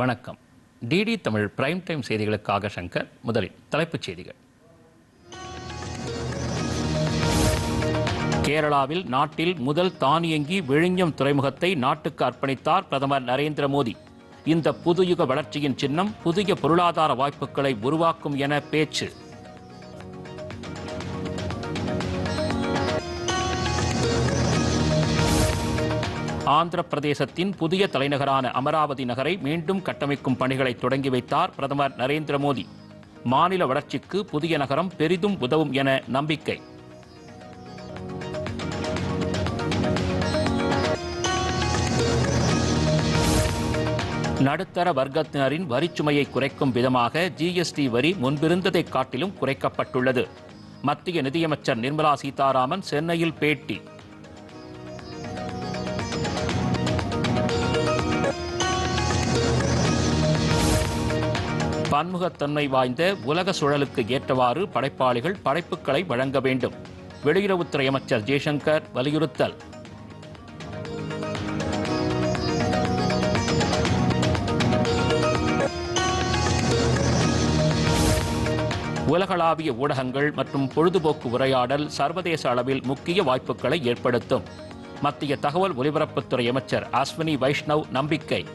வணக்கம். DD Tamil prime time செய்திகளுக்காக சங்கர் முதலில் தலைப்புச் செய்திகள். கேரளாவில் நாட்டில் முதல் தானியங்கி விழிஞம் துறைமுகத்தை நாட்டுக்கு அர்ப்பணித்தார் பிரதமர் நரேந்திர மோடி. இந்த புதுயுக வளர்ச்சியின் சின்னம் புதிய பொருளாதார வாய்ப்புகளை உருவாக்கும் என பேச்சு. ஆந்திர பிரதேசத்தின் புதிய தலைநகரான அமராவதி நகரை மீண்டும் கட்டமைக்கும் பணிகளை தொடங்கி வைத்தார் பிரதமர் நரேந்திர மோடி. மாநில வளர்ச்சிக்கு புதிய நகரம் பெரிதும் உதவும் என நம்பிக்கை. நடுத்தர வர்க்கத்தினரின் வரிச்சுமையை குறைக்கும் விதமாக ஜிஎஸ்டி வரி முன்பிருந்ததைக் காட்டிலும் குறைக்கப்பட்டுள்ளது. மத்திய நிதியமைச்சர் நிர்மலா சீதாராமன் சென்னையில் பேட்டி. பன்முகத்தன்மை வாய்ந்த உலக சுழலுக்கு ஏற்றவாறு படைப்பாளிகள் படைப்புகளை வழங்க வேண்டும். வெளியுறவுத்துறை அமைச்சர் ஜெய்சங்கர் வலியுறுத்தல். உலகளாவிய ஊடகங்கள் மற்றும் பொழுதுபோக்கு உரையாடல் சர்வதேச அளவில் முக்கிய வாய்ப்புகளை ஏற்படுத்தும். மத்திய தகவல் ஒலிபரப்புத்துறை அமைச்சர் அஸ்வினி வைஷ்ணவ் நம்பிக்கை.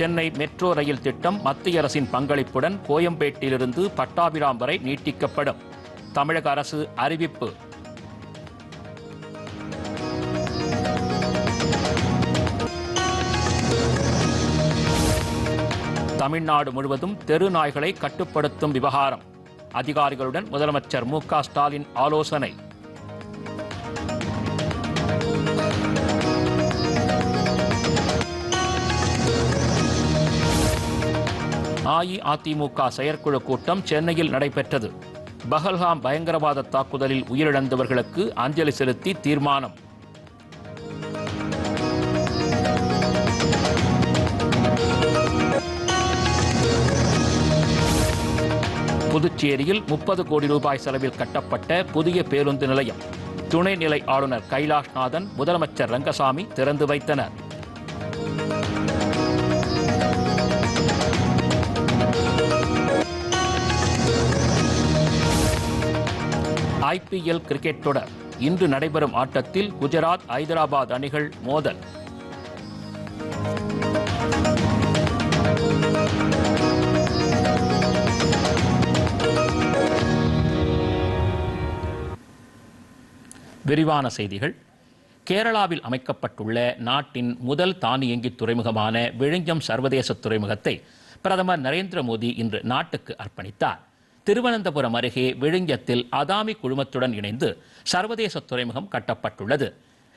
சென்னை மெட்ரோ ரயில் திட்டம் மத்திய அரசின் பங்களிப்புடன் கோயம்பேட்டிலிருந்து பட்டாபிராம் வரை நீட்டிக்கப்படும். தமிழக அரசு அறிவிப்பு. தமிழ்நாடு முழுவதும் தெரு நாய்களை கட்டுப்படுத்தும் விவகாரம். அதிகாரிகளுடன் முதலமைச்சர் மு க ஸ்டாலின் ஆலோசனை. அஇஅதிமுக செயற்குழு கூட்டம் சென்னையில் நடைபெற்றது. பஹல்காம் பயங்கரவாத தாக்குதலில் உயிரிழந்தவர்களுக்கு அஞ்சலி செலுத்தி தீர்மானம். புதுச்சேரியில் முப்பது கோடி ரூபாய் செலவில் கட்டப்பட்ட புதிய பேருந்து நிலையம். துணைநிலை ஆளுநர் கைலாஷ்நாதன் முதலமைச்சர் ரங்கசாமி திறந்து வைத்தனர். ஐபிஎல் கிரிக்கெட் தொடர். இன்று நடைபெறும் ஆட்டத்தில் குஜராத் ஐதராபாத் அணிகள் மோதல். விரிவான செய்திகள். கேரளாவில் அமைக்கப்பட்டுள்ள நாட்டின் முதல் தானியங்கி துறைமுகமான விழுஞ்சம் சர்வதேச துறைமுகத்தை பிரதமர் நரேந்திர மோடி இன்று நாட்டுக்கு அர்ப்பணித்தார். திருவனந்தபுரம் அருகே விழிஞ்சத்தில் அதாமி குழுமத்துடன் இணைந்து சர்வதேச துறைமுகம் கட்டப்பட்டுள்ளது.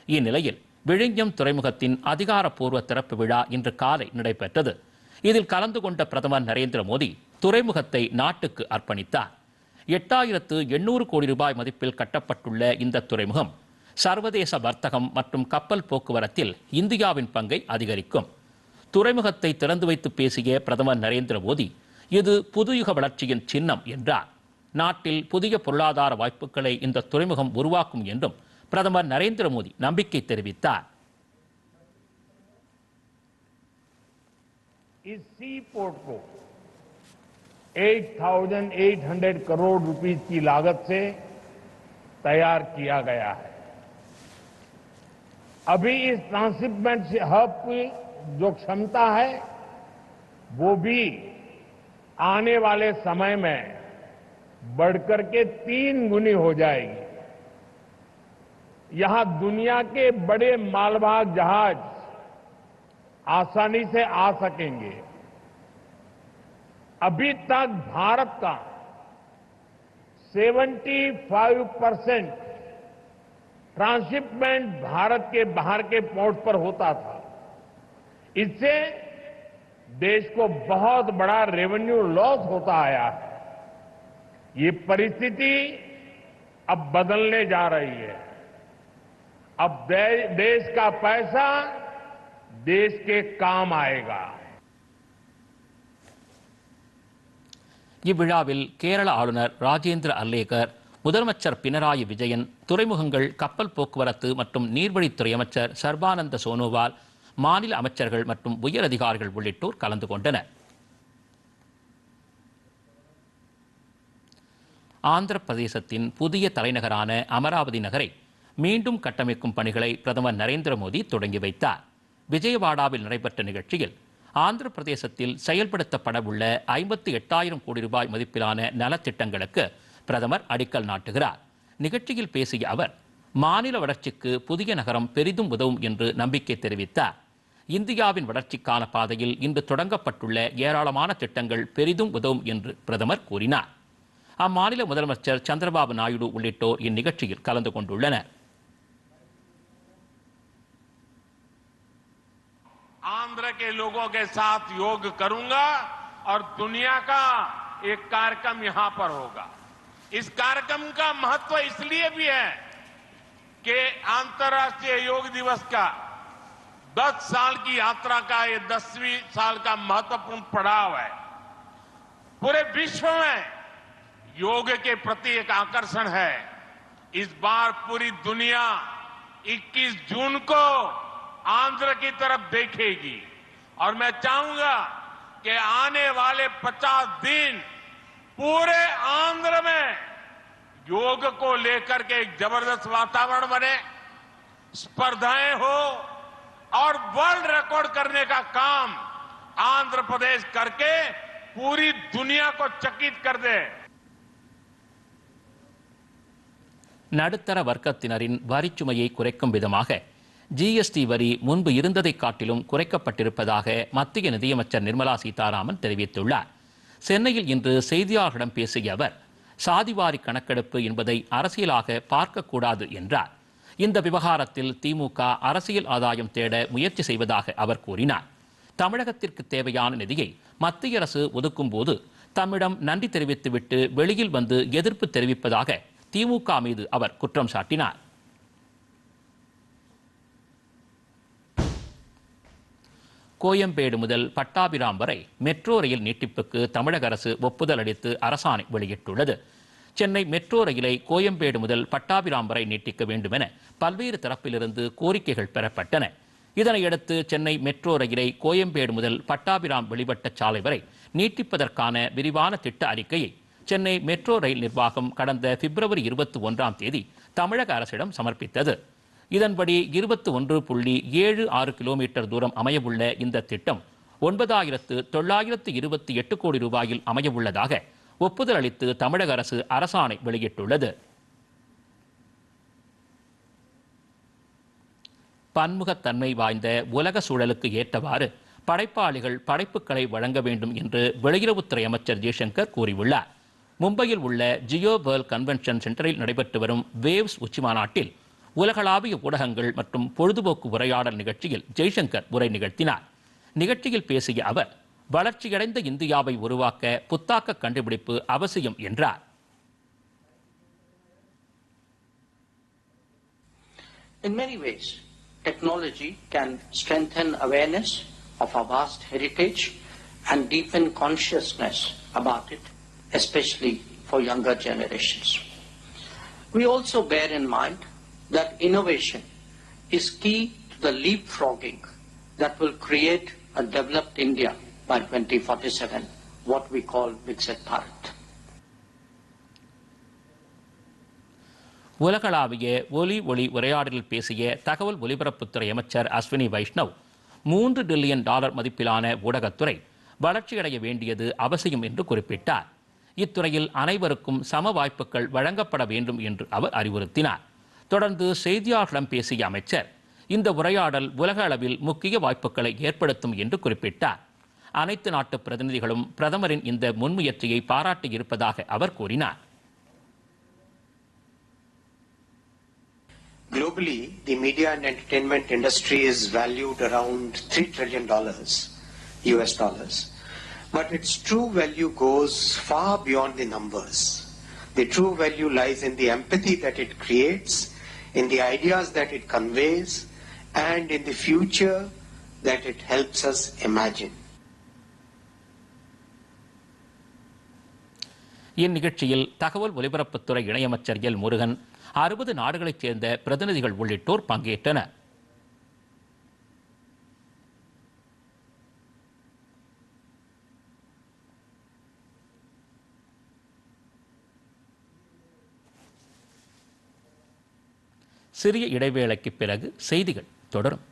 இந்நிலையில் விழுங்கம் துறைமுகத்தின் அதிகாரப்பூர்வ திறப்பு விழா இன்று காலை நடைபெற்றது. இதில் கலந்து கொண்ட பிரதமர் நரேந்திர மோடி துறைமுகத்தை நாட்டுக்கு அர்ப்பணித்தார். எட்டாயிரத்து எண்ணூறு கோடி ரூபாய் மதிப்பில் கட்டப்பட்டுள்ள இந்த துறைமுகம் சர்வதேச வர்த்தகம் மற்றும் கப்பல் போக்குவரத்தில் இந்தியாவின் பங்கை அதிகரிக்கும். துறைமுகத்தை திறந்து வைத்து பேசிய பிரதமர் நரேந்திர மோடி இது புதுயுக வளர்ச்சியின் சின்னம் என்றார் நாட்டில் புதிய பொருளாதார வாய்ப்புகளை இந்த துறைமுகம் உருவாக்கும் என்றும் பிரதமர் நரேந்திர மோடி நம்பிக்கை தெரிவித்தார் इस सी पोर्ट को 8,800 करोड़ रुपीस की लागत से तैयार किया गया है अभी इस ट्रांसशिपमेंट हब की जो क्षमता है वो भी आने वाले समय में बढ़कर के तीन गुनी हो जाएगी। यहाँ दुनिया के बड़े मालवाहक जहाज़ आसानी से आ सकेंगे। अभी तक भारत का 75 परसेंट ट्रांसशिपमेंट भारत के बाहर के पोर्ट पर होता था। इससे देश को बहुत बड़ा रेवेन्यू लॉस होता आया है ये परिस्थिति अब बदलने जा रही है अब दे, देश का पैसा देश के काम आएगा இவ்விழாவில் கேரள ஆளுநர் ராஜேந்திர அல்லேகர் முதலமைச்சர் பினராயி விஜயன் துறைமுகங்கள் கப்பல் போக்குவரத்து மற்றும் நீர்வழித்துறை அமைச்சர் சர்பானந்த சோனோவால் மாநில அமைச்சர்கள் மற்றும் உயர் அதிகாரிகள் உள்ளிட்டோர் கலந்து கொண்டனர். ஆந்திர பிரதேசத்தின் புதிய தலைநகரான அமராவதி நகரை மீண்டும் கட்டமைக்கும் பணிகளை பிரதமர் நரேந்திர மோடி தொடங்கி வைத்தார். விஜயவாடாவில் நடைபெற்ற நிகழ்ச்சியில் ஆந்திர பிரதேசத்தில் செயல்படுத்தப்படவுள்ள ஐம்பத்தி எட்டாயிரம் கோடி ரூபாய் மதிப்பிலான நலத்திட்டங்களுக்கு பிரதமர் அடிக்கல் நாட்டுகிறார். நிகழ்ச்சியில் பேசிய அவர் மாநில வளர்ச்சிக்கு புதிய நகரம் பெரிதும் உதவும் என்று நம்பிக்கை தெரிவித்தார். இந்தியாவின் வளர்ச்சிக்கான பாதையில் இன்று தொடங்கப்பட்டுள்ள ஏராளமான திட்டங்கள் பெரிதும் உதவும் என்று பிரதமர் கூறினார் அம்மாநில முதலமைச்சர் சந்திரபாபு நாயுடு உள்ளிட்டோர் இந்நிகழ்ச்சியில் கலந்து கொண்டுள்ளனர் आंध्र के लोगों के साथ योग करूंगा और दुनिया का एक कार्यक्रम यहां पर होगा इस कार्यक्रम का महत्व इसलिए भी है कि अंतर्राष्ट्रीय योग दिवस का 10 साल की यात्रा का, ये दसवीं साल का महत्वपूर्ण पड़ाव है। पूरे विश्व में योग के प्रति एक आकर्षण है। इस बार पूरी दुनिया 21 जून को आंध्र की तरफ़ देखेगी। और मैं चाहूँगा कि आने वाले 50 दिन पूरे आंध्र में योग को लेकर के एक ज़बरदस्त वातावरण बने, स्पर्धाएँ हो और वर्ल्ड रिकॉर्ड करने का काम आंध्र प्रदेश करके पूरी दुनिया को चकित कर दे நடுத்தர வர்க்கத்தினரின் வரிச்சுமையை குறைக்கும் விதமாக ஜிஎஸ்டி வரி முன்பு இருந்ததைக் காட்டிலும் குறைக்கப்பட்டிருப்பதாக மத்திய நிதியமைச்சர் நிர்மலா சீதாராமன் தெரிவித்துள்ளார் சென்னையில் இன்று செய்தியாளர்களிடம் பேசிய அவர் சாதிவாரி கணக்கெடுப்பு என்பதை அரசியலாக பார்க்கக்கூடாது என்றார் இந்த விவகாரத்தில் திமுக அரசியல் ஆதாயம் தேட முயற்சி செய்வதாக அவர் கூறினார். தமிழகத்திற்கு தேவையான நிதியை மத்திய அரசு ஒதுக்கும் போது தம்மிடம் நன்றி தெரிவித்துவிட்டு வெளியில் வந்து எதிர்ப்பு தெரிவிப்பதாக திமுக மீது அவர் குற்றம் சாட்டினார். கோயம்பேடு முதல் பட்டாபிராம் வரை மெட்ரோ ரயில் நீட்டிப்புக்கு தமிழக அரசு ஒப்புதல் அளித்து அரசாணை வெளியிட்டுள்ளது. சென்னை மெட்ரோ ரயிலை கோயம்பேடு முதல் பட்டாபிராம் வரை நீட்டிக்க வேண்டும் என பல்வேறு தரப்பிலிருந்து கோரிக்கைகள் பெறப்பட்டன. இதனையடுத்து சென்னை மெட்ரோ ரயிலை கோயம்பேடு முதல் பட்டாபிராம் வெளிவட்ட சாலை வரை நீட்டிப்பதற்கான விரிவான திட்ட அறிக்கையை சென்னை மெட்ரோ ரயில் நிர்வாகம் கடந்த பிப்ரவரி இருபத்தி ஒன்றாம் தேதி தமிழக அரசிடம் சமர்ப்பித்தது. இதன்படி இருபத்தி ஒன்று புள்ளி ஏழு ஆறு கிலோமீட்டர் தூரம் அமையவுள்ள இந்த திட்டம் ஒன்பதாயிரத்து தொள்ளாயிரத்து இருபத்தி எட்டு கோடி ரூபாயில் அமையவுள்ளதாக ஒப்புதல் அளித்து தமிழக அரசு அரசாணை வெளியிட்டுள்ளது. பன்முகத்தன்மை வாய்ந்த உலக சூழலுக்கு ஏற்றவாறு படைப்பாளிகள் படைப்புகளை வழங்க வேண்டும் என்று வெளியுறவுத்துறை அமைச்சர் ஜெய்சங்கர் கூறியுள்ளார். மும்பையில் உள்ள ஜியோ வேர்ல்ட் கன்வென்ஷன் சென்டரில் நடைபெற்று வரும் வேவ்ஸ் உச்சிமாநாட்டில் உலகளாவிய ஊடகங்கள் மற்றும் பொழுதுபோக்கு உரையாடல் நிகழ்ச்சியில் ஜெய்சங்கர் உரை நிகழ்த்தினார். நிகழ்ச்சியில் பேசிய அவர் வளர்ச்சியடைந்த இந்தியாவை உருவாக்க புத்தாக்க கண்டுபிடிப்பு அவசியம் என்றார் In many ways, technology can strengthen awareness of our vast heritage and deepen consciousness about it, especially for younger generations. We also bear in mind that innovation is key to the leapfrogging that will create a developed India by 2047, what we call Viksit Bharat. உலகளாவிய ஒலி ஒளி உரையாடலில் பேசிய தகவல் ஒலிபரப்புத்துறை அமைச்சர் அஸ்வினி வைஷ்ணவ் மூன்று trillion dollar மதிப்பிலான ஊடகத்துறை வளர்ச்சியடைய வேண்டியது அவசியம் என்று குறிப்பிட்டார். இத்துறையில் அனைவருக்கும் சம வாய்ப்புகள் வழங்கப்பட வேண்டும் என்று அவர் அறிவுறுத்தினார். தொடர்ந்து செய்தியாளர்களிடம் பேசிய அமைச்சர் இந்த உரையாடல் உலக அளவில் முக்கிய வாய்ப்புகளை ஏற்படுத்தும் என்று குறிப்பிட்டார். அனைத்து நாட்டு பிரதிநிதிகளும் பிரதமரின் இந்த முன்முயற்சியை பாராட்டியிருப்பதாக அவர் கூறினார் Globally, the media and entertainment industry is valued around $3 trillion US dollars. But its true value goes far beyond the numbers. The true value lies in the empathy that it creates, in the ideas that it conveys, and in the future that it helps us imagine. இந்நிகழ்ச்சியில் தகவல் ஒலிபரப்புத்துறை இணையமைச்சர் L Murugan அறுபது நாடுகளைச் சேர்ந்த பிரதிநிதிகள் உள்ளிட்டோர் பங்கேற்றனர். சிறிய இடைவேளைக்கு பிறகு செய்திகள் தொடரும்.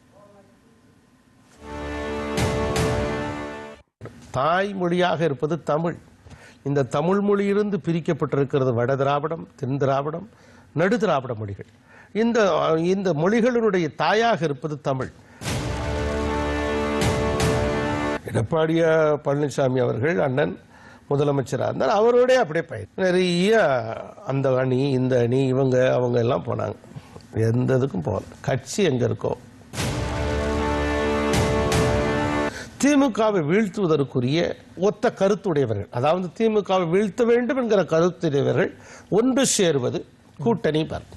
தாய்மொழியாக இருப்பது தமிழ். இந்த தமிழ் மொழியிலிருந்து பிரிக்கப்பட்டிருக்கிறது வட திராவிடம் தென் திராவிடம் நடு திராவிட மொழிகள். இந்த இந்த மொழிகளினுடைய தாயாக இருப்பது தமிழ். எடப்பாடியா பழனிசாமி அவர்கள் அண்ணன் முதலமைச்சராக இருந்தார் அவரோடய அப்படியே பயிர் நிறைய அந்த அணி இந்த அணி இவங்க அவங்க எல்லாம் போனாங்க. எந்த இதுக்கும் போகல. கட்சி எங்கே இருக்கோ திமுகவை வீழ்த்துவதற்குரிய ஒத்த கருத்துடையவர்கள் அதாவது திமுகவை வீழ்த்த வேண்டும் என்கிற கருத்துடையவர்கள் ஒன்று சேருவது கூட்டணி பார்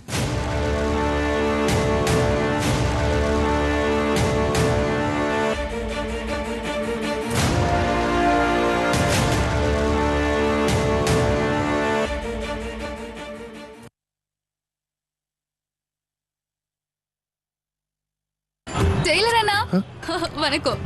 வணக்கம்.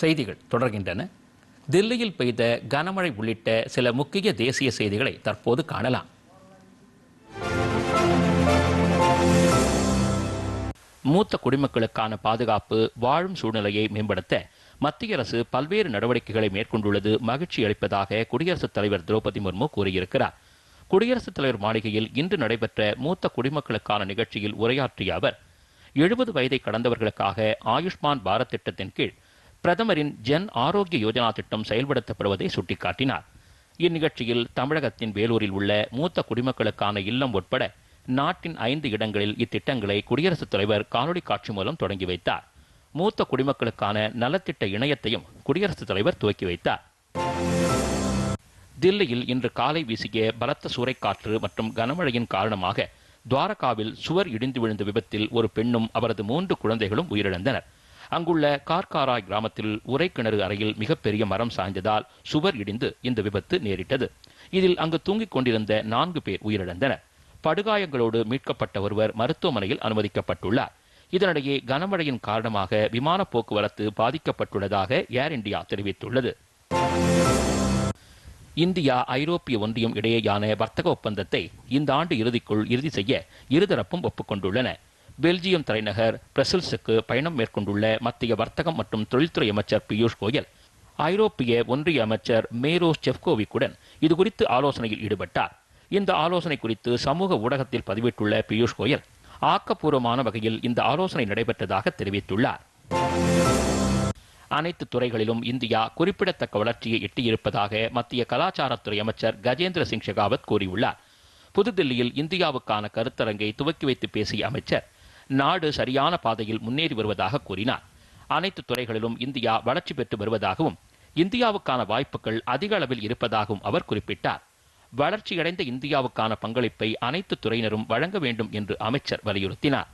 செய்திகள் தொடர்கின்றன. தில்லியில் பெய்த கனமழை உள்ளிட்ட சில முக்கிய தேசிய செய்திகளை தற்போது காணலாம். மூத்த குடிமக்களுக்கான பாதுகாப்பு வாழும் சூழ்நிலையை மேம்படுத்த மத்திய அரசு பல்வேறு நடவடிக்கைகளை மேற்கொண்டுள்ளது மகிழ்ச்சி அளிப்பதாக குடியரசுத் தலைவர் திரௌபதி முர்மு கூறியிருக்கிறார். குடியரசுத் தலைவர் மாளிகையில் இன்று நடைபெற்ற மூத்த குடிமக்களுக்கான நிகழ்ச்சியில் உரையாற்றிய அவர் எழுபது வயதை கடந்தவர்களுக்காக ஆயுஷ்மான் பாரத் திட்டத்தின் கீழ் பிரதமரின் ஜன் ஆரோக்கிய யோஜனா திட்டம் செயல்படுத்தப்படுவதை சுட்டிக்காட்டினார். இந்நிகழ்ச்சியில் தமிழகத்தின் வேலூரில் உள்ள மூத்த குடிமக்களுக்கான இல்லம் உட்பட நாட்டின் ஐந்து இடங்களில் இத்திட்டங்களை குடியரசுத் தலைவர் காணொலி காட்சி மூலம் தொடங்கி வைத்தார். மூத்த குடிமக்களுக்கான நலத்திட்ட இணையத்தையும் குடியரசுத் தலைவர் துவக்கி வைத்தார். தில்லியில் இன்று காலை வீசிய பலத்த சூறைக்காற்று மற்றும் கனமழையின் காரணமாக துவாரகாவில் சுவர் இடிந்து விழுந்த விபத்தில் ஒரு பெண்ணும் அவரது மூன்று குழந்தைகளும் உயிரிழந்தனர். அங்குள்ள கார்காராய் கிராமத்தில் உரைக்கிணறு அறையில் மிகப்பெரிய மரம் சாய்ந்ததால் சுவர் இடிந்து இந்த விபத்து நேரிட்டது. இதில் அங்கு தூங்கிக் கொண்டிருந்த நான்கு பேர் உயிரிழந்தனர். படுகாயங்களோடு மீட்கப்பட்ட ஒருவர் மருத்துவமனையில் அனுமதிக்கப்பட்டுள்ளார். இதனிடையே கனமழையின் காரணமாக விமான போக்குவரத்து பாதிக்கப்பட்டுள்ளதாக ஏர் இந்தியா தெரிவித்துள்ளது. இந்தியா ஐரோப்பிய ஒன்றியம் இடையேயான வர்த்தக ஒப்பந்தத்தை இந்த ஆண்டு இறுதிக்குள் இறுதி செய்ய இருதரப்பும் ஒப்புக்கொண்டுள்ளன. பெல்ஜியம் தலைநகர் பிரசல்ஸுக்கு பயணம் மேற்கொண்டுள்ள மத்திய வர்த்தகம் மற்றும் தொழில்துறை அமைச்சர் பியூஷ் கோயல் ஐரோப்பிய ஒன்றிய அமைச்சர் மேரோ செவ்கோவிக்குடன் இதுகுறித்து ஆலோசனையில் ஈடுபட்டார். இந்த ஆலோசனை குறித்து சமூக ஊடகத்தில் பதிவிட்டுள்ள பியூஷ் கோயல் ஆக்கப்பூர்வமான வகையில் இந்த ஆலோசனை நடைபெற்றதாக தெரிவித்துள்ளார். அனைத்து துறைகளிலும் இந்தியா குறிப்பிடத்தக்க வளர்ச்சியை எட்டியிருப்பதாக மத்திய கலாச்சாரத்துறை அமைச்சர் கஜேந்திர சிங் ஷெகாவத் கூறியுள்ளார். புதுதில்லியில் இந்தியாவுக்கான கருத்தரங்கை துவக்கி வைத்து பேசிய அமைச்சர் நாடு சரியான பாதையில் முன்னேறி வருவதாக கூறினார். அனைத்து துறைகளிலும் இந்தியா வளர்ச்சி பெற்று வருவதாகவும் இந்தியாவுக்கான வாய்ப்புகள் அதிக அளவில் இருப்பதாகவும் அவர் குறிப்பிட்டார். வளர்ச்சியடைந்த இந்தியாவுக்கான பங்களிப்பை அனைத்து துறையினரும் வழங்க வேண்டும் என்று அமைச்சர் வலியுறுத்தினார்.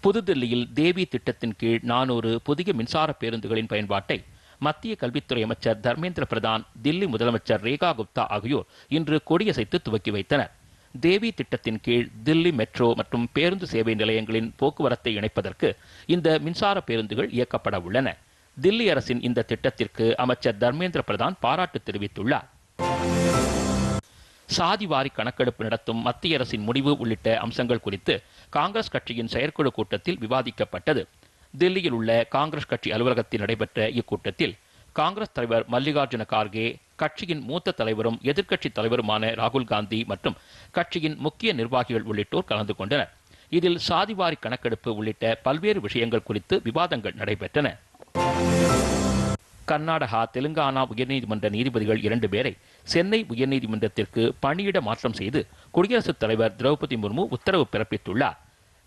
புதுதில்லியில் தேவி திட்டத்தின் கீழ் நானூறு புதிய மின்சார பேருந்துகளின் பயன்பாட்டை மத்திய கல்வித்துறை அமைச்சர் தர்மேந்திர பிரதான் தில்லி முதலமைச்சர் ரேகா குப்தா ஆகியோர் இன்று கொடியசைத்து துவக்கி வைத்தனர். தேவி திட்டத்தின் கீழ் தில்லி மெட்ரோ மற்றும் பேருந்து சேவை நிலையங்களின் போக்குவரத்தை இணைப்பதற்கு இந்த மின்சார பேருந்துகள் இயக்கப்பட உள்ளன. தில்லி அரசின் இந்த திட்டத்திற்கு அமைச்சர் தர்மேந்திர பிரதான் பாராட்டு தெரிவித்துள்ளார். சாதிவாரி கணக்கெடுப்பு நடத்தும் மத்திய அரசின் முடிவு உள்ளிட்ட அம்சங்கள் குறித்து காங்கிரஸ் கட்சியின் செயற்குழு கூட்டத்தில் விவாதிக்கப்பட்டது. தில்லியில் உள்ள காங்கிரஸ் கட்சி அலுவலகத்தில் நடைபெற்ற இக்கூட்டத்தில் காங்கிரஸ் தலைவர் மல்லிகார்ஜுன கார்கே கட்சியின் மூத்த தலைவரும் எதிர்க்கட்சித் தலைவருமான ராகுல் காந்தி மற்றும் கட்சியின் முக்கிய நிர்வாகிகள் உள்ளிட்டோர் கலந்து கொண்டனர். இதில் சாதிவாரி கணக்கெடுப்பு உள்ளிட்ட பல்வேறு விஷயங்கள் குறித்து விவாதங்கள் நடைபெற்றன. கர்நாடகா தெலுங்கானா உயர்நீதிமன்ற நீதிபதிகள் இரண்டு பேரை சென்னை உயர்நீதிமன்றத்திற்கு பணியிட மாற்றம் செய்து குடியரசுத் தலைவர் திரௌபதி முர்மு உத்தரவு பிறப்பித்துள்ளார்.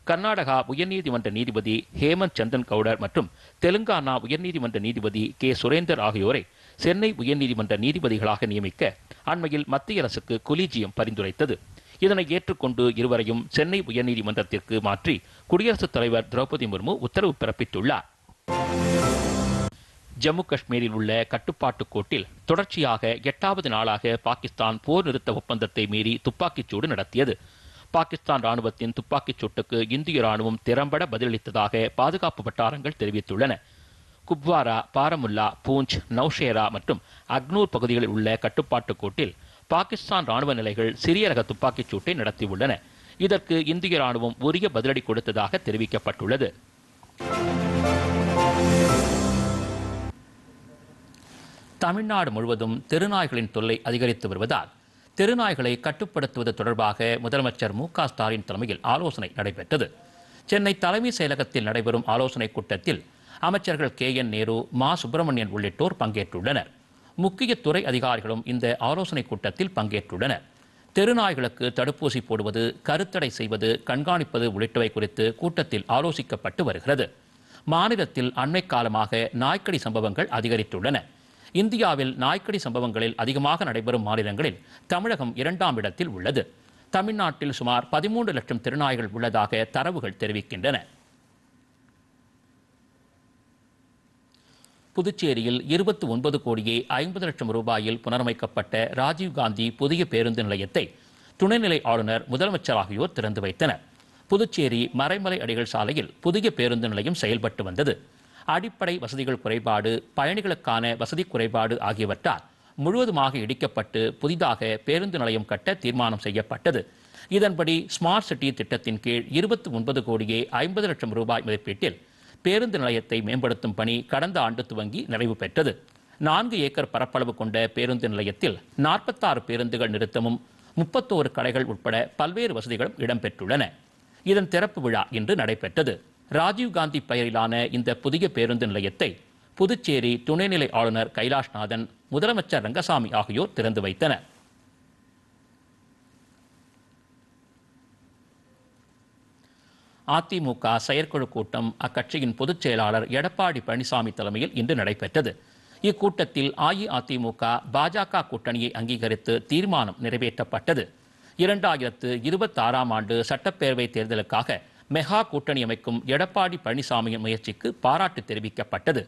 கர்நாடகா உயர்நீதிமன்ற நீதிபதி ஹேமந்த் சந்தன் கவுடர் மற்றும் தெலுங்கானா உயர்நீதிமன்ற நீதிபதி கே. சுரேந்தர் ஆகியோரை சென்னை உயர்நீதிமன்ற நீதிபதிகளாக நியமிக்க அண்மையில் மத்திய அரசுக்கு கொலீஜியம் பரிந்துரைத்தது. இதனை ஏற்றுக்கொண்டு இருவரையும் சென்னை உயர்நீதிமன்றத்திற்கு மாற்றி குடியரசுத் தலைவர் திரௌபதி முர்மு உத்தரவு பிறப்பித்துள்ளார். ஜம்மு காஷ்மீரில் உள்ள கட்டுப்பாட்டு கோட்டில் தொடர்ச்சியாக எட்டாவது நாளாக பாகிஸ்தான் போர் நிறுத்த ஒப்பந்தத்தை மீறி துப்பாக்கிச்சூடு நடத்தியது. பாகிஸ்தான் ராணுவத்தின் துப்பாக்கிச் சூட்டுக்கு இந்திய ராணுவம் திறம்பட பதிலளித்ததாக பாதுகாப்பு வட்டாரங்கள் தெரிவித்துள்ளன. குப்வாரா பாரமுல்லா பூஞ்ச் நௌஷேரா மற்றும் அக்னூர் பகுதிகளில் உள்ள கட்டுப்பாட்டு கோட்டில் பாகிஸ்தான் ராணுவ நிலைகள் சிறிய ரக துப்பாக்கிச் சூட்டை நடத்தியுள்ளன. இதற்கு இந்திய ராணுவம் உரிய பதிலடி கொடுத்ததாக தெரிவிக்கப்பட்டுள்ளது. தமிழ்நாடு முழுவதும் தெருநாய்களின் தொல்லை அதிகரித்து வருவதால் தெருநாய்களை கட்டுப்படுத்துவது தொடர்பாக முதலமைச்சர் மு க ஸ்டாலின் தலைமையில் ஆலோசனை நடைபெற்றது. சென்னை தலைமைச் செயலகத்தில் நடைபெறும் ஆலோசனைக் கூட்டத்தில் அமைச்சர்கள் கே என் நேரு மா சுப்பிரமணியன் உள்ளிட்டோர் பங்கேற்றுள்ளனர். முக்கிய துறை அதிகாரிகளும் இந்த ஆலோசனைக் கூட்டத்தில் பங்கேற்றுள்ளனர். தெருநாய்களுக்கு தடுப்பூசி போடுவது கருத்தடை செய்வது கண்காணிப்பது உள்ளிட்டவை குறித்து கூட்டத்தில் ஆலோசிக்கப்பட்டு வருகிறது. மாநிலத்தில் அண்மை காலமாக நாய்க்கடி சம்பவங்கள் அதிகரித்துள்ளன. இந்தியாவில் நாய்க்கடி சம்பவங்களில் அதிகமாக நடைபெறும் மாநிலங்களில் தமிழகம் இரண்டாம் இடத்தில் உள்ளது. தமிழ்நாட்டில் சுமார் பதிமூன்று லட்சம் திருநாய்கள் உள்ளதாக தரவுகள் தெரிவிக்கின்றன. புதுச்சேரியில் இருபத்தி ஒன்பது கோடியே ஐம்பது லட்சம் ரூபாயில் புனரமைக்கப்பட்ட ராஜீவ்காந்தி புதிய பேருந்து நிலையத்தை துணைநிலை ஆளுநர் முதலமைச்சர் ஆகியோர் திறந்து வைத்தனர். புதுச்சேரி மறைமலை அடிகள் சாலையில் புதிய பேருந்து நிலையம் செயல்பட்டு வந்தது. அடிப்படை வசதிகள் குறைபாடு பயணிகளுக்கான வசதி குறைபாடு ஆகியவற்றால் முழுவதுமாக இடிக்கப்பட்டு புதிதாக பேருந்து நிலையம் கட்ட தீர்மானம் செய்யப்பட்டது. இதன்படி ஸ்மார்ட் சிட்டி திட்டத்தின் கீழ் இருபத்தி ஒன்பது கோடியே ஐம்பது லட்சம் ரூபாய் மதிப்பீட்டில் பேருந்து நிலையத்தை மேம்படுத்தும் பணி கடந்த ஆண்டு துவங்கி நிறைவு பெற்றது. நான்கு ஏக்கர் பரப்பளவு கொண்ட பேருந்து நிலையத்தில் நாற்பத்தாறு பேருந்துகள் நிறுத்தமும் முப்பத்தோரு கடைகள் உட்பட பல்வேறு வசதிகளும் இடம்பெற்றுள்ளன. இதன் திறப்பு விழா இன்று நடைபெற்றது. ராஜீவ்காந்தி பெயரிலான இந்த புதிய பேருந்து நிலையத்தை புதுச்சேரி துணைநிலை ஆளுநர் கைலாஷ்நாதன் முதலமைச்சர் ரங்கசாமி ஆகியோர் திறந்து வைத்தனர். அதிமுக செயற்குழு கூட்டம் அக்கட்சியின் பொதுச் செயலாளர் எடப்பாடி பழனிசாமி தலைமையில் இன்று நடைபெற்றது. இக்கூட்டத்தில் அஇஅதிமுக பாஜக கூட்டணியை அங்கீகரித்து தீர்மானம் நிறைவேற்றப்பட்டது. இரண்டாயிரத்து இருபத்தாறாம் ஆண்டு சட்டப்பேரவை தேர்தலுக்காக மெகா கூட்டணி அமைக்கும் எடப்பாடி பழனிசாமியின் முயற்சிக்கு பாராட்டு தெரிவிக்கப்பட்டது.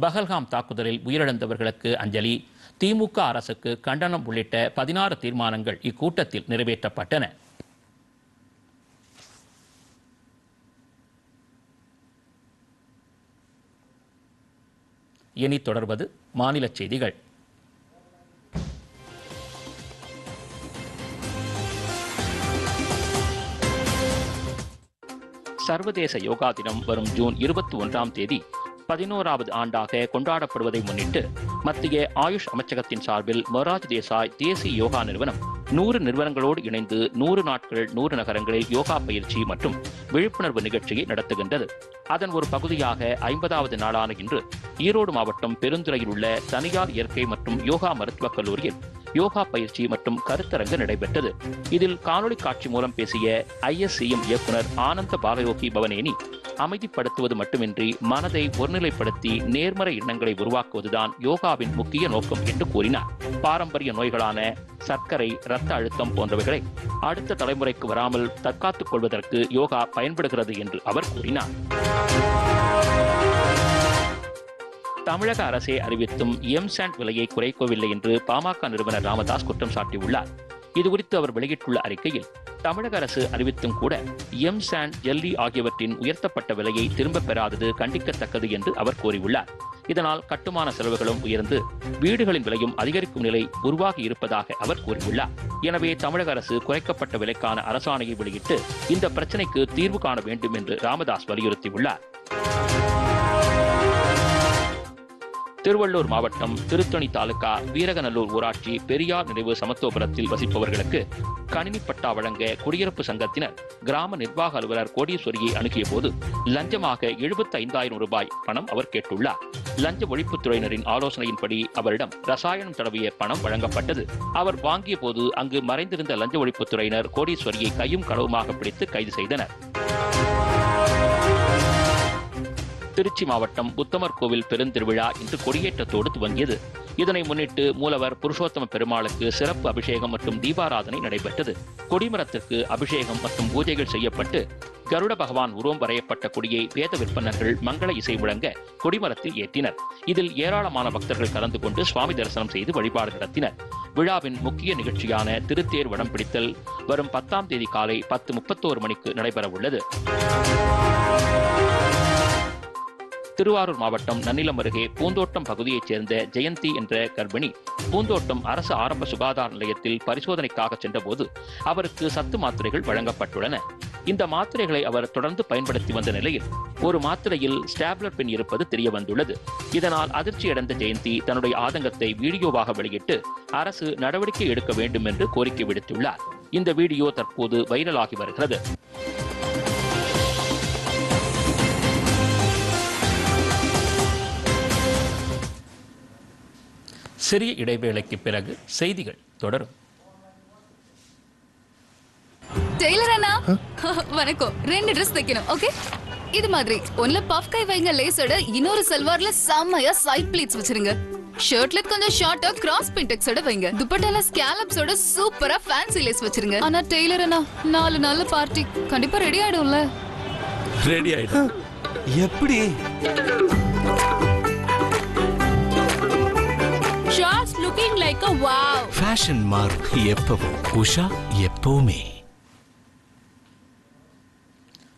பஹல்காம் தாக்குதலில் உயிரிழந்தவர்களுக்கு அஞ்சலி திமுக அரசுக்கு கண்டனம் உள்ளிட்ட பதினாறு தீர்மானங்கள் இக்கூட்டத்தில் நிறைவேற்றப்பட்டன. இனி தொடர்வது மாநில செய்திகள். சர்வதேச யோகா தினம் வரும் ஜூன் இருபத்தி ஒன்றாம் தேதி பதினோராவது ஆண்டாக கொண்டாடப்படுவதை முன்னிட்டு மத்திய ஆயுஷ் அமைச்சகத்தின் சார்பில் மொராஜ் தேசாய் தேசிய யோகா நிறுவனம் நூறு நிறுவனங்களோடு இணைந்து நூறு நாட்கள் நூறு நகரங்களில் யோகா பயிற்சி மற்றும் விழிப்புணர்வு நிகழ்ச்சியை நடத்துகின்றது. அதன் ஒரு பகுதியாக ஐம்பதாவது நாளான இன்று ஈரோடு மாவட்டம் பெருந்துறையில் உள்ள தனியார் இயற்கை மற்றும் யோகா மருத்துவக் கல்லூரியில் யோகா பயிற்சி மற்றும் கருத்தரங்கு நடைபெற்றது. இதில் காணொலி காட்சி மூலம் பேசிய ஐஎஸ்சிஎம் இயக்குனர் ஆனந்த பாலயோகி பவனேனி அமைதிப்படுத்துவது மட்டுமின்றி மனதை ஒருநிலைப்படுத்தி நேர்மறை எண்ணங்களை உருவாக்குவதுதான் யோகாவின் முக்கிய நோக்கம் என்று கூறினார். பாரம்பரிய நோய்களான சர்க்கரை இரத்த அழுத்தம் போன்றவைகளை அடுத்த தலைமுறைக்கு வராமல் தற்காத்துக் கொள்வதற்கு யோகா பயன்படுகிறது என்று அவர் கூறினார். தமிழக அரசே அறிவித்தும் எம்சாண்ட் விலையை குறைக்கவில்லை என்று பாமக நிறுவனர் ராமதாஸ் குற்றம் சாட்டியுள்ளார். இதுகுறித்து அவர் வெளியிட்டுள்ள அறிக்கையில் தமிழக அரசு அறிவித்தும் கூட எம் சாண்ட் ஜெல்லி ஆகியவற்றின் உயர்த்தப்பட்ட விலையை திரும்பப் பெறாதது கண்டிக்கத்தக்கது என்று அவர் கூறியுள்ளார். இதனால் கட்டுமான செலவுகளும் உயர்ந்து வீடுகளின் விலையும் அதிகரிக்கும் நிலை உருவாகி இருப்பதாக அவர் கூறியுள்ளார். எனவே தமிழக அரசு குறைக்கப்பட்ட விலைக்கான அரசாணையை வெளியிட்டு இந்த பிரச்சினைக்கு தீர்வு காண வேண்டும் என்று ராமதாஸ் வலியுறுத்தியுள்ளார். திருவள்ளூர் மாவட்டம் திருத்தணி தாலுகா வீரகநல்லூர் ஊராட்சி பெரியார் நினைவு சமத்துவபுரத்தில் வசிப்பவர்களுக்கு கணினி பட்டா வழங்க குடியிருப்பு சங்கத்தினர் கிராம நிர்வாக அலுவலர் கோடீஸ்வரியை அணுகிய போது லஞ்சமாக எழுபத்தி ஐந்தாயிரம் ரூபாய் பணம் அவர் கேட்டுள்ளார். லஞ்ச ஒழிப்புத்துறையினரின் ஆலோசனையின்படி அவரிடம் ரசாயனம் தடவிய பணம் வழங்கப்பட்டது. அவர் வாங்கிய போது அங்கு மறைந்திருந்த லஞ்ச ஒழிப்புத்துறையினர் கோடீஸ்வரியை கையும் களவுமாக பிடித்து கைது செய்தனர். திருச்சி மாவட்டம் உத்தமர் கோவில் பெருந்திருவிழா இன்று கொடியேற்றத்தோடு துவங்கியது. இதனை முன்னிட்டு மூலவர் புருஷோத்தம பெருமாளுக்கு சிறப்பு அபிஷேகம் மற்றும் தீபாராதனை நடைபெற்றது. கொடிமரத்திற்கு அபிஷேகம் மற்றும் பூஜைகள் செய்யப்பட்டு கருட பகவான் உருவம் வரையப்பட்ட கொடியை வேத விற்பனர்கள் மங்கள இசை முழங்க கொடிமரத்தில் ஏற்றினர். இதில் ஏராளமான பக்தர்கள் கலந்து கொண்டு சுவாமி தரிசனம் செய்து வழிபாடு நடத்தினர். விழாவின் முக்கிய நிகழ்ச்சியான திருத்தேர் வடம் பிடித்தல் வரும் பத்தாம் தேதி காலை பத்து முப்பத்தோரு மணிக்கு நடைபெறவுள்ளது. திருவாரூர் மாவட்டம் நன்னிலம் அருகே பூந்தோட்டம் பகுதியைச் சேர்ந்த ஜெயந்தி என்ற கர்ப்பிணி பூந்தோட்டம் அரசு ஆரம்ப சுகாதார நிலையத்தில் பரிசோதனைக்காக சென்றபோது அவருக்கு சத்து மாத்திரைகள் வழங்கப்பட்டுள்ளன. இந்த மாத்திரைகளை அவர் தொடர்ந்து பயன்படுத்தி வந்த நிலையில் ஒரு மாத்திரையில் ஸ்டாப்லர் பெண் இருப்பது தெரிய வந்துள்ளது இதனால் அதிர்ச்சியடைந்த ஜெயந்தி தன்னுடைய ஆதங்கத்தை வீடியோவாக வெளியிட்டு அரசு நடவடிக்கை எடுக்க வேண்டும் என்று கோரிக்கை விடுத்துள்ளார். இந்த வீடியோ தற்போது வைரலாகி வருகிறது. சிறிய இடைவேளைக்கு பிறகு செய்திகள் தொடரும். டெய்லர் அண்ணா வணக்கம். ரெண்டு ட்ரெஸ் தைக்கணும் ஓகே இது மாதிரி ஒன்ல பஃப் கை வைங்க லேஸோட இன்னொரு சல்வார்ல செம்மையா சைட் ப்ளீட்ஸ் வச்சிருங்க. ஷர்ட்ல கொஞ்சம் ஷார்ட்டா கிராஸ் பின்டெக்ஸோட வைங்க. துப்பட்டால ஸ்கேலப்ஸோட சூப்பரா ஃபேன்சி லேஸ் வச்சிருங்க. ஆனா டெய்லர் அண்ணா நாலு நாள் பார்ட்டி கண்டிப்பா ரெடி ஆயிடும்ல. ரெடி ஆயிடும். எப்படி? Looking like a wow. Fashion மாறும் எப்பவும் உஷா எப்பவுமே.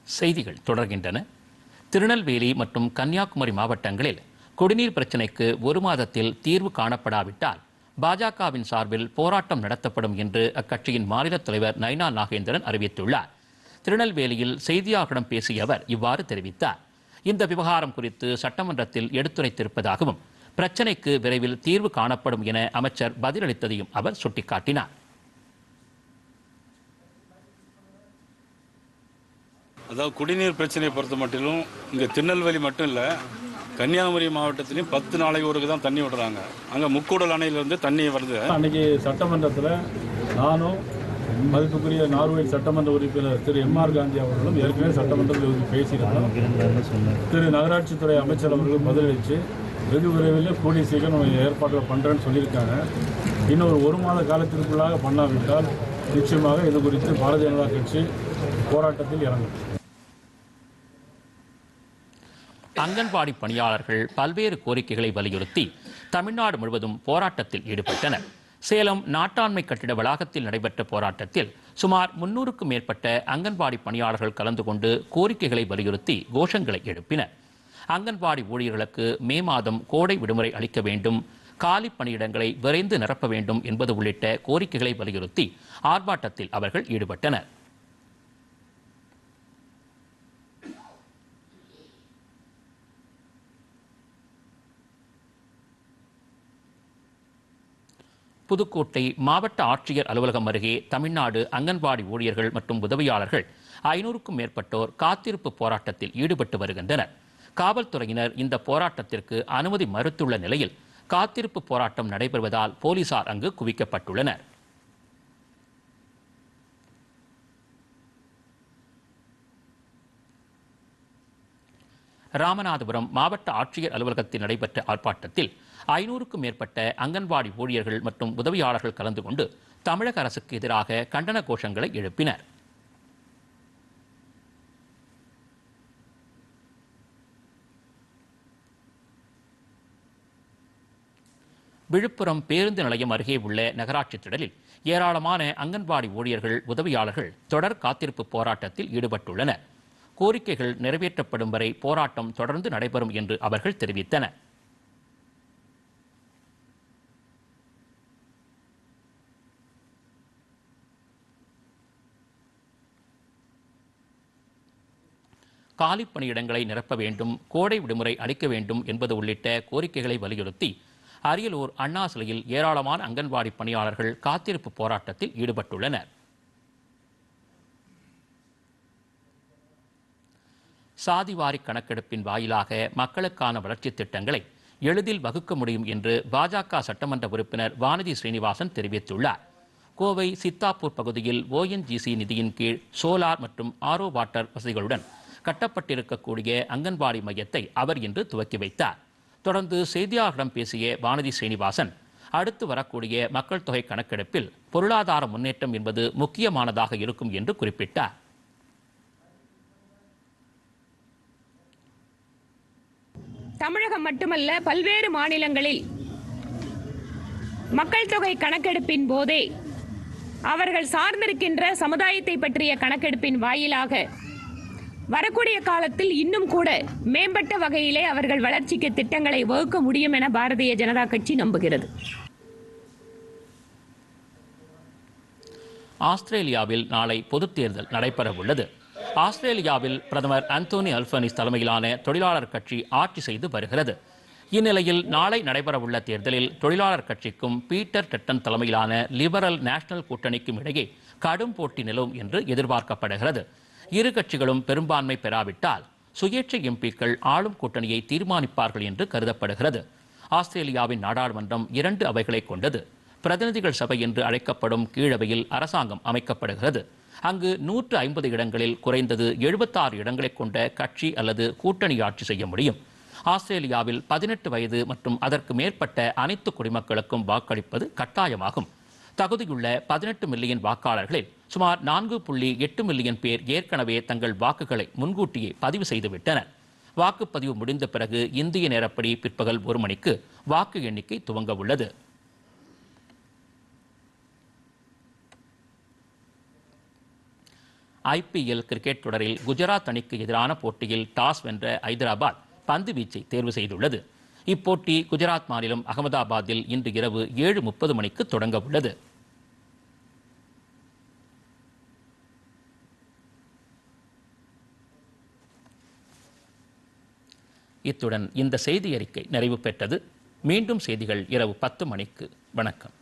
செய்திகள் தொடர்கின்றன. திருநெல்வேலி மற்றும் கன்னியாகுமரி மாவட்டங்களில் குடிநீர் பிரச்சினைக்கு ஒரு மாதத்தில் தீர்வு காணப்படாவிட்டால் பாஜகவின் சார்பில் போராட்டம் நடத்தப்படும் என்று அக்கட்சியின் மாநில தலைவர் நைனா நாகேந்திரன் அறிவித்துள்ளார். திருநெல்வேலியில் செய்தியாளர்களிடம் பேசிய அவர் இவ்வாறு தெரிவித்தார். இந்த விவகாரம் குறித்து சட்டமன்றத்தில் எடுத்துரைத்திருப்பதாகவும் பிரச்சினைக்கு விரைவில் தீர்வு காணப்படும் என அமைச்சர் பதிலளித்ததையும் அவர் சுட்டிக்காட்டினார். அதாவது குடிநீர் பிரச்சனையை பொறுத்த மட்டிலும் இங்கே திருநெல்வேலி மட்டும் இல்லை கன்னியாகுமரி மாவட்டத்திலையும் பத்து நாளைக்கு ஒருக்கு தான் தண்ணி விடுறாங்க. அங்கே முக்கூடல் அணையிலேருந்து தண்ணி வருது. அன்னைக்கு சட்டமன்றத்தில் நானும் மதிப்புக்குரிய நார்வேல் சட்டமன்ற உறுப்பினர் திரு எம்ஆர் காந்தி அவர்களும் ஏற்கனவே சட்டமன்றத்தில் வந்து பேசியிருந்தோம். திரு நகராட்சித்துறை அமைச்சர் அவர்களும் பதிலளித்து வெகு விரைவில் கூடிய சீக்கிரம் நம்ம ஏற்பாடுகள் பண்ணுறேன்னு சொல்லியிருக்காங்க. இன்னும் ஒரு ஒரு மாத காலத்திற்குள்ளாக பண்ணாவிட்டால் நிச்சயமாக இது குறித்து பாரதிய ஜனதா கட்சி போராட்டத்தில் இறங்கும். அங்கன்வாடி பணியாளர்கள் பல்வேறு கோரிக்கைகளை வலியுறுத்தி தமிழ்நாடு முழுவதும் போராட்டத்தில் ஈடுபட்டனர். சேலம் நாட்டாண்மை கட்டிட வளாகத்தில் நடைபெற்ற போராட்டத்தில் சுமார் முன்னூறுக்கும் மேற்பட்ட அங்கன்வாடி பணியாளர்கள் கலந்து கொண்டு கோரிக்கைகளை வலியுறுத்தி கோஷங்களை எழுப்பினர். அங்கன்வாடி ஊழியர்களுக்கு மே மாதம் கோடை விடுமுறை அளிக்க வேண்டும். காலி பணியிடங்களை விரைந்து நிரப்ப வேண்டும் என்பது உள்ளிட்ட கோரிக்கைகளை வலியுறுத்தி ஆர்ப்பாட்டத்தில் அவர்கள் ஈடுபட்டனர். புதுக்கோட்டை மாவட்ட ஆட்சியர் அலுவலகம் அருகே தமிழ்நாடு அங்கன்வாடி ஊழியர்கள் மற்றும் உதவியாளர்கள் ஐநூறுக்கும் மேற்பட்டோர் காத்திருப்பு போராட்டத்தில் ஈடுபட்டு வருகின்றனர். காவல்துறையினர் இந்த போராட்டத்திற்கு அனுமதி மறுத்துள்ள நிலையில் காத்திருப்பு போராட்டம் நடைபெறுவதால் போலீசார் அங்கு குவிக்கப்பட்டுள்ளனர். ராமநாதபுரம் மாவட்ட ஆட்சியர் அலுவலகத்தில் நடைபெற்ற ஆர்ப்பாட்டத்தில் ஐநூறுக்கும் மேற்பட்ட அங்கன்வாடி ஊழியர்கள் மற்றும் உதவியாளர்கள் கலந்து கொண்டு தமிழக அரசுக்கு எதிராக கண்டன கோஷங்களை எழுப்பினர். விழுப்புரம் பேருந்து நிலையம் அருகே உள்ள நகராட்சி திடலில் ஏராளமான அங்கன்வாடி ஊழியர்கள் உதவியாளர்கள் தொடர் காத்திருப்பு போராட்டத்தில் ஈடுபட்டுள்ளனர். கோரிக்கைகள் நிறைவேற்றப்படும் வரை போராட்டம் தொடர்ந்து நடைபெறும் என்று அவர்கள் தெரிவித்தனர். காலி பணியிடங்களை நிரப்ப வேண்டும் கோடை விடுமுறை அளிக்க வேண்டும் என்பது உள்ளிட்ட கோரிக்கைகளை வலியுறுத்தி அரியலூர் அண்ணா சிலையில் ஏராளமான அங்கன்வாடி பணியாளர்கள் காத்திருப்பு போராட்டத்தில் ஈடுபட்டுள்ளனர். சாதிவாரி கணக்கெடுப்பின் வாயிலாக மக்களுக்கான வளர்ச்சித் திட்டங்களை எளிதில் வகுக்க முடியும் என்று பாஜக சட்டமன்ற உறுப்பினர் வானதி ஸ்ரீனிவாசன் தெரிவித்துள்ளார். கோவை சித்தாப்பூர் பகுதியில் ஓஎன்ஜிசி நிதியின் கீழ் சோலார் மற்றும் ஆரோ வாட்டர் வசதிகளுடன் கட்டப்பட்டிருக்கக்கூடிய அங்கன்வாடி மையத்தை அவர் இன்று துவக்கி வைத்தார். தொடர்ந்து செய்தியாளர்களிடம் பேசிய வானதி சீனிவாசன் அடுத்து வரக்கூடிய மக்கள் தொகை கணக்கெடுப்பில் பொருளாதார முன்னேற்றம் என்பது முக்கியமானதாக இருக்கும் என்று குறிப்பிட்டார். தமிழகம் மட்டுமல்ல பல்வேறு மாநிலங்களில் மக்கள் தொகை கணக்கெடுப்பின் போதே அவர்கள் சார்ந்திருக்கின்ற சமுதாயத்தை பற்றிய கணக்கெடுப்பின் வாயிலாக வரக்கூடிய காலத்தில் இன்னும் கூட மேம்பட்ட வகையிலே அவர்கள் வளர்ச்சிக்கு திட்டங்களை வகுக்க முடியும் என பாரதிய ஜனதா கட்சி நம்புகிறது. ஆஸ்திரேலியாவில் நாளை பொதுத் தேர்தல் நடைபெறவுள்ளது. ஆஸ்திரேலியாவில் பிரதமர் அந்தோனி அல்பனிஸ் தலைமையிலான தொழிலாளர் கட்சி ஆட்சி செய்து வருகிறது. இந்நிலையில் நாளை நடைபெறவுள்ள தேர்தலில் தொழிலாளர் கட்சிக்கும் பீட்டர் டெட்டன் தலைமையிலான லிபரல் நேஷனல் கூட்டணிக்கும் இடையே கடும் போட்டி நிலவும் என்று எதிர்பார்க்கப்படுகிறது. இரு கட்சிகளும் பெரும்பான்மை பெறாவிட்டால் சுயேட்சை எம்பிக்கள் ஆளும் கூட்டணியை தீர்மானிப்பார்கள் என்று கருதப்படுகிறது. ஆஸ்திரேலியாவின் நாடாளுமன்றம் இரண்டு அவைகளை கொண்டது. பிரதிநிதிகள் சபை என்று அழைக்கப்படும் கீழவையில் அரசாங்கம் அமைக்கப்படுகிறது. அங்கு நூற்று ஐம்பது இடங்களில் குறைந்தது எழுபத்தாறு இடங்களை கொண்ட கட்சி அல்லது கூட்டணி ஆட்சி செய்ய முடியும். ஆஸ்திரேலியாவில் பதினெட்டு வயது மற்றும் அதற்கு மேற்பட்ட அனைத்து குடிமக்களுக்கும் வாக்களிப்பது கட்டாயமாகும். தகுதியுள்ள பதினெட்டு மில்லியன் வாக்காளர்களில் சுமார் நான்கு புள்ளி எட்டு மில்லியன் பேர் ஏற்கனவே தங்கள் வாக்குகளை முன்கூட்டியே பதிவு செய்துவிட்டனர். வாக்குப்பதிவு முடிந்த பிறகு இந்திய நேரப்படி பிற்பகல் ஒரு மணிக்கு வாக்கு எண்ணிக்கை துவங்க உள்ளது. ஐபிஎல் கிரிக்கெட் தொடரில் குஜராத் அணிக்கு எதிரான போட்டியில் டாஸ் வென்ற ஐதராபாத் பந்து வீச்சை தேர்வு செய்துள்ளது. இப்போட்டி குஜராத் மாநிலம் அகமதாபாத்தில் இன்று இரவு ஏழு முப்பது மணிக்கு தொடங்க உள்ளது. இத்துடன் இந்த செய்தி அறிக்கை நிறைவு பெற்றது. மீண்டும் செய்திகள் இரவு பத்து மணிக்கு. வணக்கம்.